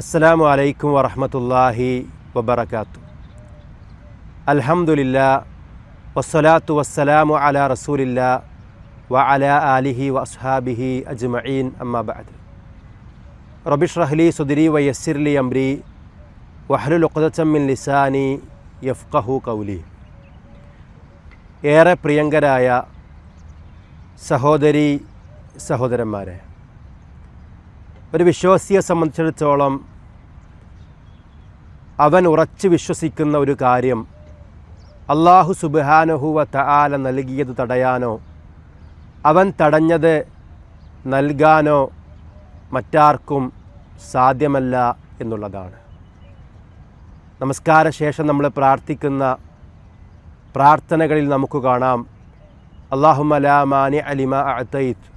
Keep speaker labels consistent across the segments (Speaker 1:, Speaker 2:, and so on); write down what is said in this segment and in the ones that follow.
Speaker 1: അസ്സലാമു അലൈക്കും വറഹമത്തല്ലാഹി വബർക്കാത്തു അലഹമുല്ല വസ്സലാത്തു വസ്സലാമു അല റസൂലില്ല വ അല ആലിഹി വസ്ഹാബിഹി അജ്മഈൻ അമ്മാ ബഅദ്. റബിഷ് റഹ്ലി സുദിരി വ യസ്സിർലി അംരി വഹ്ലുൽ ഉഖ്ദത്തം മിൻ ലിസാനി യഫ്ഖഹു കൗലി ഏറെ പ്രിയങ്കരായ സഹോദരി സഹോദരന്മാരെ ഒരു വിശ്വാസിയെ സംബന്ധിച്ചിടത്തോളം അവൻ ഉറച്ചു വിശ്വസിക്കുന്ന ഒരു കാര്യം. അള്ളാഹു സുബാനഹുവ തആല നൽകിയത് തടയാനോ? അവൻ തടഞ്ഞത് നൽകാനോ മറ്റാർക്കും സാധ്യമല്ല എന്നുള്ളതാണ്. നമസ്കാര ശേഷം നമ്മൾ പ്രാർത്ഥിക്കുന്ന പ്രാർത്ഥനകളിൽ നമുക്ക് കാണാം. അള്ളാഹുമ ലാ മാനി അലിമ അത്തയിത്ത്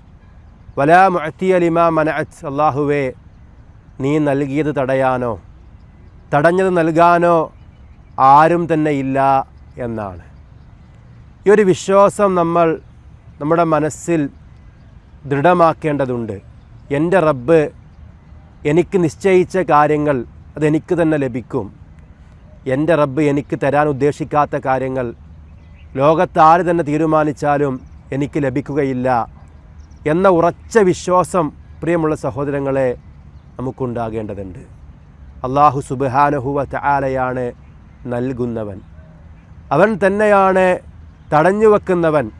Speaker 1: വലാ മുഅത്തി അലിമ മനഅത്ത്. അള്ളാഹുവേ നീ നൽകിയത് തടയാനോ? തടഞ്ഞത് നൽകാനോ ആരും തന്നെ ഇല്ല എന്നാണ്. ഈ ഒരു വിശ്വാസം നമ്മൾ നമ്മുടെ മനസ്സിൽ ദൃഢമാക്കേണ്ടതുണ്ട്. എന്റെ റബ്ബ് എനിക്ക് നിശ്ചയിച്ച കാര്യങ്ങൾ അതെനിക്ക് തന്നെ ലഭിക്കും. എന്റെ റബ്ബ് എനിക്ക് തരാൻ ഉദ്ദേശിക്കാത്ത കാര്യങ്ങൾ ലോകത്താര് തന്നെ തീരുമാനിച്ചാലും എനിക്ക് ലഭിക്കുകയില്ല എന്ന ഉറച്ച വിശ്വാസം പ്രിയമുള്ള സഹോദരങ്ങളെ നമുക്കുണ്ടാകേണ്ടതുണ്ട്. അള്ളാഹു സുബാനഹുവ ചാലയാണ് നൽകുന്നവൻ. അവൻ തന്നെയാണ് തടഞ്ഞു വെക്കുന്നവൻ.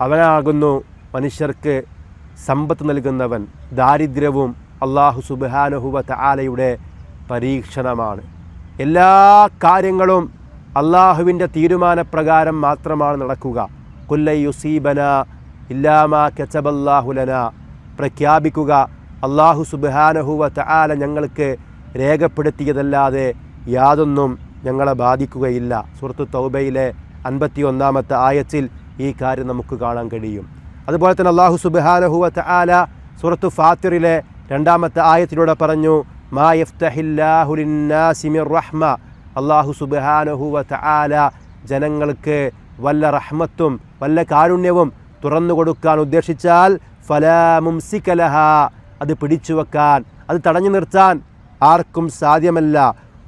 Speaker 1: അവനാകുന്നു മനുഷ്യർക്ക് സമ്പത്ത് നൽകുന്നവൻ. ദാരിദ്ര്യവും അള്ളാഹു സുബാനഹുവ ചാലയുടെ പരീക്ഷണമാണ്. എല്ലാ കാര്യങ്ങളും അള്ളാഹുവിന്റെ തീരുമാനപ്രകാരം മാത്രമാണ് നടക്കുക. കുല്ലൈ യുസീബന ഇല്ലാമാ കെച്ചബല്ലാഹുലന പ്രഖ്യാപിക്കുക അള്ളാഹു സുബാനഹുവ ചാല ഞങ്ങൾക്ക് രേഖപ്പെടുത്തിയതല്ലാതെ യാതൊന്നും ഞങ്ങളെ ബാധിക്കുകയില്ല. സുഹൃത്ത് തൗബയിലെ അൻപത്തി ഒന്നാമത്തെ ആയത്തിൽ ഈ കാര്യം നമുക്ക് കാണാൻ കഴിയും. അതുപോലെ തന്നെ അള്ളാഹു സുബാനഹുവ ആല സുഹൃത്ത് ഫാത്തിറിലെ രണ്ടാമത്തെ ആയത്തിലൂടെ പറഞ്ഞു മാ റഹ്മ. അള്ളാഹു സുബാനഹുവ ആല ജനങ്ങൾക്ക് വല്ല റഹ്മത്തും വല്ല കാരുണ്യവും തുറന്നു കൊടുക്കാൻ ഉദ്ദേശിച്ചാൽ ഫലാമുംസിക്കലഹ അത് പിടിച്ചു വെക്കാൻ അത് തടഞ്ഞു നിർത്താൻ ആർക്കും സാധ്യമല്ല.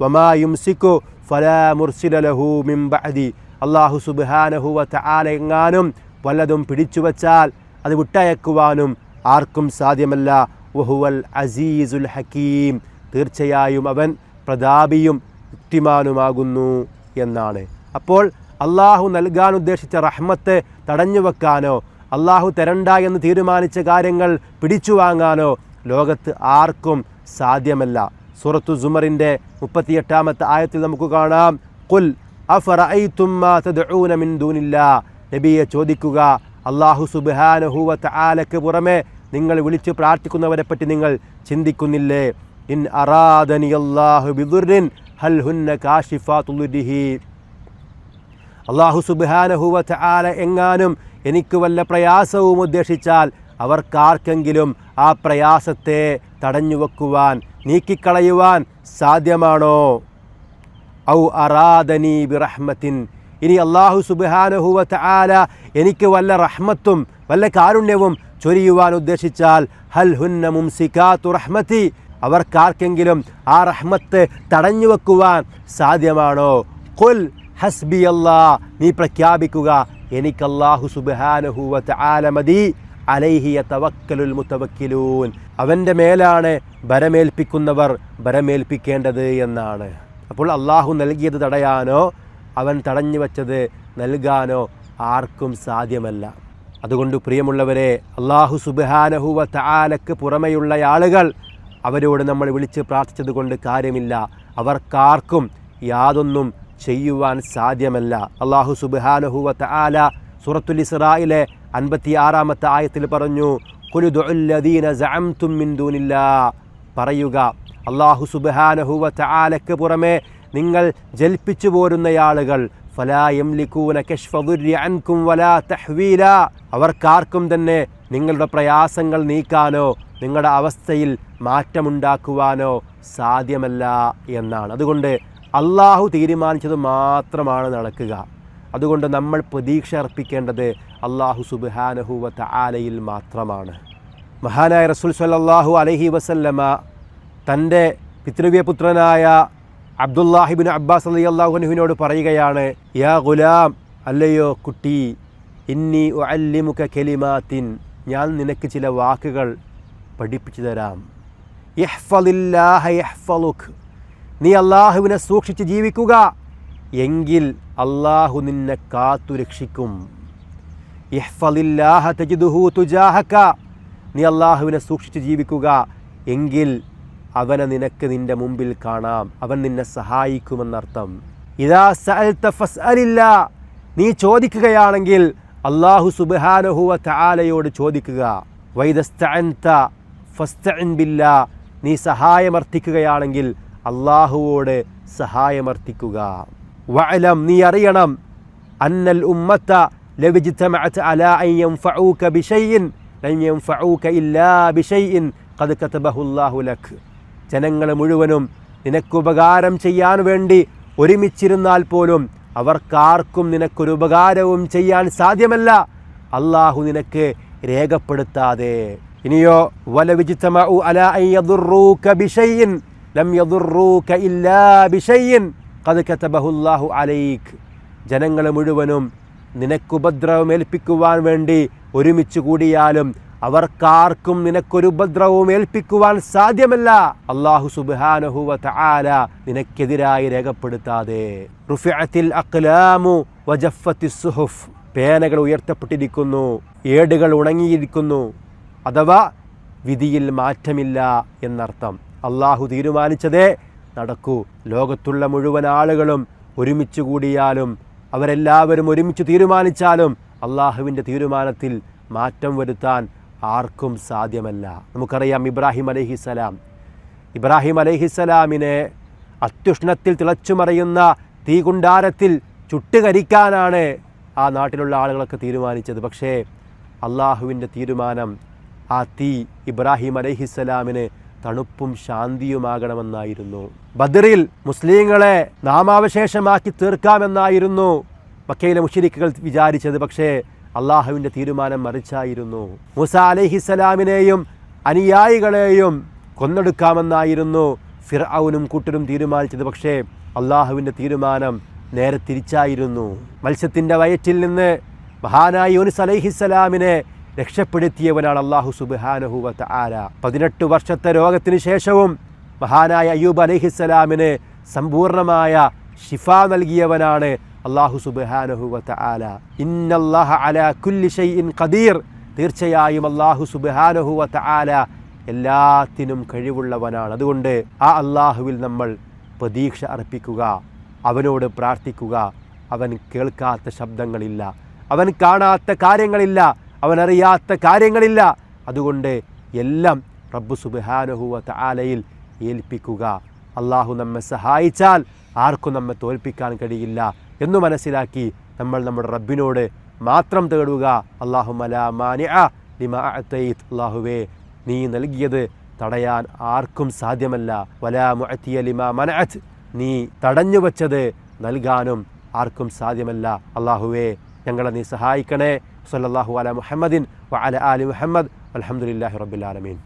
Speaker 1: വമായുംസിക്കു ഫലാമുർസിലഹു മിംബഅദി അള്ളാഹു സുബാനഹുവ തആല എങ്ങാനും വല്ലതും പിടിച്ചു വച്ചാൽ അത് വിട്ടയക്കുവാനും ആർക്കും സാധ്യമല്ല. വഹുവൽ അസീസുൽ ഹക്കീം. തീർച്ചയായും അവൻ പ്രതാപിയും യുക്തിമാനുമാകുന്നു എന്നാണ്. അപ്പോൾ അള്ളാഹു നൽകാൻ ഉദ്ദേശിച്ച റഹ്മത്തെ തടഞ്ഞു വെക്കാനോ അള്ളാഹു തരണ്ട എന്ന് തീരുമാനിച്ച കാര്യങ്ങൾ പിടിച്ചു വാങ്ങാനോ ലോകത്ത് ആർക്കും സാധ്യമല്ല. സൂറത്തു സുമറിന്റെ മുപ്പത്തിയെട്ടാമത്തെ ആയത്തിൽ നമുക്ക് കാണാം. കുൽ നബിയെ ചോദിക്കുക അള്ളാഹു സുബാനഹുവത്ത് ആലക്ക് പുറമെ നിങ്ങൾ വിളിച്ച് പ്രാർത്ഥിക്കുന്നവരെ പറ്റി നിങ്ങൾ ചിന്തിക്കുന്നില്ലേ? ഇൻ അറാദനി അള്ളാഹു ബിദുറിൻ ഹൽ ഹുന്ന അള്ളാഹു സുബാനഹുവത്ത് ആല എങ്ങാനും എനിക്ക് വല്ല പ്രയാസവും ഉദ്ദേശിച്ചാൽ അവർക്കാർക്കെങ്കിലും ആ പ്രയാസത്തെ തടഞ്ഞു വെക്കുവാൻ നീക്കിക്കളയുവാൻ സാധ്യമാണോ? ഔ അറാദനി ബിറഹ്മത്തിൻ. ഇനി അള്ളാഹു സുബാനഹുവത്ത് ആല എനിക്ക് വല്ല റഹ്മത്തും വല്ല കാരുണ്യവും ചൊരിയുവാൻ ഉദ്ദേശിച്ചാൽ ഹൽ ഹുന്ന മുംസിക്കാത്തു റഹ്മത്തി അവർക്കാർക്കെങ്കിലും ആ റഹ്മത്ത് തടഞ്ഞു വെക്കുവാൻ സാധ്യമാണോ? കുൽ ഹസ്ബി അല്ലാ നീ പ്രഖ്യാപിക്കുക എനിക്ക് അള്ളാഹു സുബാനഹുവത്ത് ആലമതി അലൈഹിയ തവക്കലുൽ മുത്തവക്കിലൂൻ. അവന്റെ മേലാണ് ഭരമേൽപ്പിക്കുന്നവർ ഭരമേൽപ്പിക്കേണ്ടത് എന്നാണ്. അപ്പോൾ അള്ളാഹു നൽകിയത് തടയാനോ അവൻ തടഞ്ഞു വച്ചത് നൽകാനോ ആർക്കും സാധ്യമല്ല. അതുകൊണ്ട് പ്രിയമുള്ളവരെ അള്ളാഹു സുബാനഹുവ താലക്ക് പുറമെയുള്ള ആളുകൾ അവരോട് നമ്മൾ വിളിച്ച് പ്രാർത്ഥിച്ചത് കൊണ്ട് കാര്യമില്ല. അവർക്കാർക്കും യാതൊന്നും ചെയ്യുവാൻ സാധ്യമല്ല. അള്ളാഹു സുബാനഹുവ തആല സൂറത്തുൽ ഇസ്രായിലെ അൻപത്തി ആറാമത്തെ ആയത്തിൽ പറഞ്ഞു കുലുദുല്ലദീന പറയുക അള്ളാഹു സുബാനഹുവ ചാലക്ക് പുറമെ നിങ്ങൾ ജൽപ്പിച്ചു പോരുന്ന ആളുകൾ അവർക്കാർക്കും തന്നെ നിങ്ങളുടെ പ്രയാസങ്ങൾ നീക്കാനോ നിങ്ങളുടെ അവസ്ഥയിൽ മാറ്റമുണ്ടാക്കുവാനോ സാധ്യമല്ല എന്നാണ്. അതുകൊണ്ട് അള്ളാഹു തീരുമാനിച്ചത് മാത്രമാണ് നടക്കുക. അതുകൊണ്ട് നമ്മൾ പ്രതീക്ഷ അർപ്പിക്കേണ്ടത് അള്ളാഹു സുബാനഹുവത്ത് ആലയിൽ മാത്രമാണ്. മഹാനായ റസൂൽ സല്ലാഹു അലഹി വസല്ലമ തന്റെ പിതൃവ്യപുത്രനായ അബ്ദുല്ലാഹിബിൻ അബ്ബാസ് അലി അള്ളാഹുനുവിനോട് പറയുകയാണ് യാ ഗുലാം അല്ലയോ കുട്ടി ഇന്നി അല്ലിമുഖ കെലിമാത്തിൻ ഞാൻ നിനക്ക് ചില വാക്കുകൾ പഠിപ്പിച്ചു തരാം. യഹ്ഫലില്ലാഹ നീ അള്ളാഹുവിനെ സൂക്ഷിച്ച് ജീവിക്കുക. എങ്കിൽ അള്ളാഹു നിന്നെ കാത്തു രക്ഷിക്കും. നീ അള്ളാഹുവിനെ സൂക്ഷിച്ച് ജീവിക്കുക. എങ്കിൽ അവനെ നിനക്ക് നിന്റെ മുമ്പിൽ കാണാം. അവൻ നിന്നെ സഹായിക്കുമെന്നർത്ഥം. ഇതാ സഅൽത ഫസ്അലില്ല. നീ ചോദിക്കുകയാണെങ്കിൽ അള്ളാഹു സുബ്ഹാനഹുവ താലയോട് ചോദിക്കുക. വൈദസ്തഅൻത ഫസ്തഇൻ ബില്ലാ. നീ സഹായമർത്ഥിക്കുകയാണെങ്കിൽ അള്ളാഹുവോട് സഹായമർത്ഥിക്കുക. വഅലം നീ അറിയണം. അന്നൽ ഉമ്മത്ത ലവിജിത്തമഅത്ത് അലാ അൻ യൻഫഊക ബിശൈഇൻ ലൻ യൻഫഊക ഇല്ലാ ബിശൈഇൻ ഖദ് കതബഹുല്ലാഹു ലക്. ജനങ്ങൾ മുഴുവനും നിനക്കുപകാരം ചെയ്യാൻ വേണ്ടി ഒരുമിച്ചിരുന്നാൽ പോലും അവർക്കാർക്കും നിനക്കൊരു ഉപകാരവും ചെയ്യാൻ സാധ്യമല്ല. അള്ളാഹു നിനക്ക് രേഖപ്പെടുത്താതെ. ഇനിയോ വലവിജിത്തമഉ അലാ അൻ യദുറൂക ലം യദുറൂക ഇല്ലാ ബിശൈഇൻ ഖദ് കതബഹു അല്ലാഹു അലൈക്. ജനങ്ങൾ മുഴുവനും നിനക്കുപദ്രവം ഏൽപ്പിക്കുവാൻ വേണ്ടി ഒരുമിച്ച് കൂടിയാലും അവർക്കാർക്കും നിനക്കൊരു ഉപദ്രവവും ഏൽപ്പിക്കുവാൻ സാധ്യമല്ല. അള്ളാഹു സുബാനഹുവ തആല നിനക്കെതിരായി രേഖപ്പെടുത്താതെ. അഖ്ലാമു പേനകൾ ഉയർത്തപ്പെട്ടിരിക്കുന്നു ഏടുകൾ ഉണങ്ങിയിരിക്കുന്നു അഥവാ വിധിയിൽ മാറ്റമില്ല എന്നർത്ഥം. അള്ളാഹു തീരുമാനിച്ചതേ നടക്കൂ. ലോകത്തുള്ള മുഴുവൻ ആളുകളും ഒരുമിച്ച് കൂടിയാലും അവരെല്ലാവരും ഒരുമിച്ച് തീരുമാനിച്ചാലും അള്ളാഹുവിന്റെ തീരുമാനത്തിൽ മാറ്റം വരുത്താൻ ആർക്കും സാധ്യമല്ല. നമുക്കറിയാം ഇബ്രാഹിം അലഹിസലാം ഇബ്രാഹിം അലഹിസലാമിനെ അത്യുഷ്ണത്തിൽ തിളച്ചുമറിയുന്ന തീകുണ്ടാരത്തിൽ ചുട്ടുകരിക്കാനാണ് ആ നാട്ടിലുള്ള ആളുകളൊക്കെ തീരുമാനിച്ചത്. പക്ഷേ അള്ളാഹുവിന്റെ തീരുമാനം ആ തീ ഇബ്രാഹിം അലഹിസലാമിന് തണുപ്പും ശാന്തിയുമാകണമെന്നായിരുന്നു. ബദറിൽ മുസ്ലിങ്ങളെ നാമാവശേഷമാക്കി തീർക്കാമെന്നായിരുന്നു മക്കയിലെ മുഷരിക്കുകൾ വിചാരിച്ചത്. പക്ഷേ അള്ളാഹുവിന്റെ തീരുമാനം മറിച്ചായിരുന്നു. മൂസ അലഹിസലാമിനെയും അനുയായികളെയും കൊന്നെടുക്കാമെന്നായിരുന്നു ഫിർഔനും കൂട്ടരും തീരുമാനിച്ചത്. പക്ഷേ അള്ളാഹുവിന്റെ തീരുമാനം നേരെ തിരിച്ചായിരുന്നു. മത്സ്യത്തിന്റെ വയറ്റിൽ നിന്ന് മഹാനായ യൂനിസ് അലഹിസലാമിനെ രക്ഷപ്പെടുത്തിയവനാണ് അള്ളാഹു സുബാനഹുവത്ത് ആല പതിനെട്ട് വർഷത്തെ രോഗത്തിന് ശേഷവും മഹാനായ അയ്യൂബ് അലഹിസ്സലാമിന് സമ്പൂർണമായ ഷിഫ നൽകിയവനാണ് അള്ളാഹു സുബാനഹുവത്ത് ആല ഇന്നല്ലാഹ അല കുല്ലി ഷൈഇൻ ഖദീർ. തീർച്ചയായും അള്ളാഹു സുബാനഹുവത്ത് ആല എല്ലാത്തിനും കഴിവുള്ളവനാണ്. അതുകൊണ്ട് ആ അള്ളാഹുവിൽ നമ്മൾ പ്രതീക്ഷ അർപ്പിക്കുക അവനോട് പ്രാർത്ഥിക്കുക. അവൻ കേൾക്കാത്ത ശബ്ദങ്ങളില്ല അവൻ കാണാത്ത കാര്യങ്ങളില്ല. അവനറിയാത്ത കാര്യങ്ങളില്ല. അതുകൊണ്ട് എല്ലാം റബ്ബു സുബാനഹുവ ആലയിൽ ഏൽപ്പിക്കുക. അള്ളാഹു നമ്മെ സഹായിച്ചാൽ ആർക്കും നമ്മെ തോൽപ്പിക്കാൻ കഴിയില്ല എന്ന് മനസ്സിലാക്കി നമ്മൾ നമ്മുടെ റബ്ബിനോട് മാത്രം തേടുക. അള്ളാഹു അള്ളാഹുവേ നീ നൽകിയത് തടയാൻ ആർക്കും സാധ്യമല്ല. വലാ മുഅത്തിയ ലിമാ നീ തടഞ്ഞു വച്ചത് നൽകാനും ആർക്കും സാധ്യമല്ല. അള്ളാഹുവേ ഞങ്ങളെ നീ സഹായിക്കണേ. സല്ലല്ലാഹു അല മുഹമ്മദിൻ വ അല ആലി മുഹമ്മദ് അലഹമുല്ലാഹി റബ്ബിൽ ആലമീൻ